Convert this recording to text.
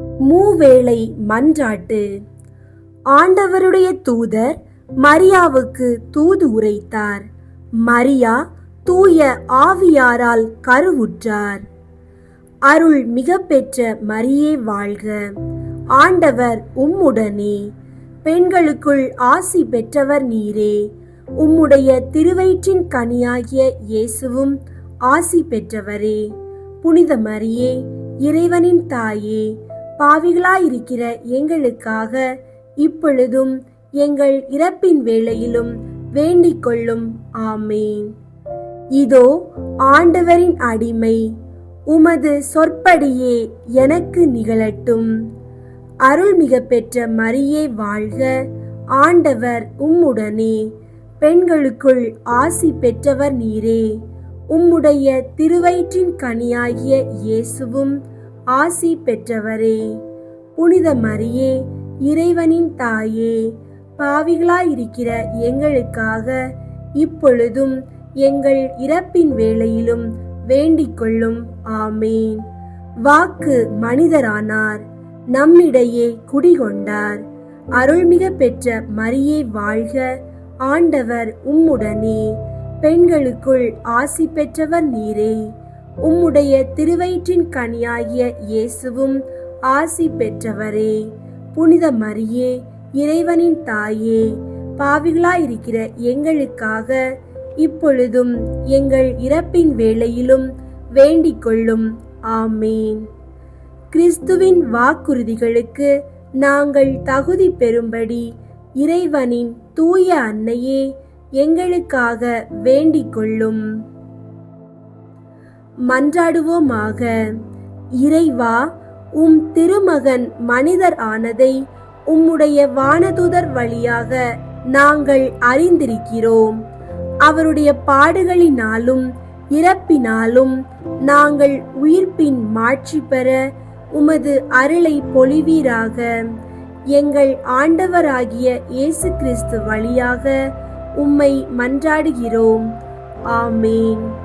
மூவேளை மன்றாட்டு. ஆண்டவருடைய தூதர் மரியாவுக்கு தூது உரைத்தார். மரியா தூய ஆவியாரால் கருவுற்றார். அருள் மிக பெற்ற மரியே வாழ்க. ஆண்டவர் உம்முடனே. பெண்களுக்குள் ஆசி பெற்றவர் நீரே. உம்முடைய திருவயிற்றின் கனியாகிய இயேசுவும் ஆசி பெற்றவரே. புனித மரியே இறைவனின் தாயே பாவிகளாயிருக்கிற எங்களுக்காக இப்பொழுதும் எங்கள் இறப்பின் வேளையிலும் வேண்டிக் கொள்ளும் ஆமேன். இதோ ஆண்டவரின் அடிமை உமது சொற்படியே எனக்கு நிகழட்டும். அருள்மிக பெற்ற மரியே வாழ்க ஆண்டவர் உம்முடனே. பெண்களுக்குள் ஆசி பெற்றவர் நீரே. உம்முடைய திருவயிற்றின் கனியாகிய இயேசுவும் ஆசி பெற்றவரே புனித மரியே இறைவனின் தாயே பாவிகளாயிருக்கிற எங்களுக்காக இப்பொழுதும் எங்கள் இறப்பின் வேளையிலும் வேண்டிக் கொள்ளும் ஆமேன். வாக்கு மனிதரானார் நம்மிடையே குடிகொண்டார். அருள்மிக பெற்ற மரியே வாழ்க ஆண்டவர் உம்முடனே. பெண்களுக்குள் ஆசி பெற்றவர் நீரே. உம்முடைய திருவயிற்றின் கனியாகிய இயேசுவும் ஆசி பெற்றவரே. புனித மரியே இறைவனின் தாயே பாவிகளாயிருக்கிற எங்களுக்காக இப்பொழுதும் எங்கள் இறப்பின் வேளையிலும் வேண்டிக் கொள்ளும் ஆமேன். கிறிஸ்துவின் வாக்குறுதிகளுக்கு நாங்கள் தகுதி பெறும்படி இறைவனின் தூய அன்னையே எங்களுக்காக வேண்டிக் கொள்ளும் மன்றாடுவோமாக. இறைவா உம் திருமகன் மனிதர் ஆனதை உம்முடைய வானதுதர் வழியாக நாங்கள் அறிந்திருக்கிறோம். அவருடைய பாடுகளினாலும் இறப்பினாலும் நாங்கள் உயிர்ப்பின் மாட்சி பெற உமது அருளை பொழிவீராக. எங்கள் ஆண்டவராகிய இயேசு கிறிஸ்து வழியாக உம்மை மன்றாடுகிறோம். ஆமேன்.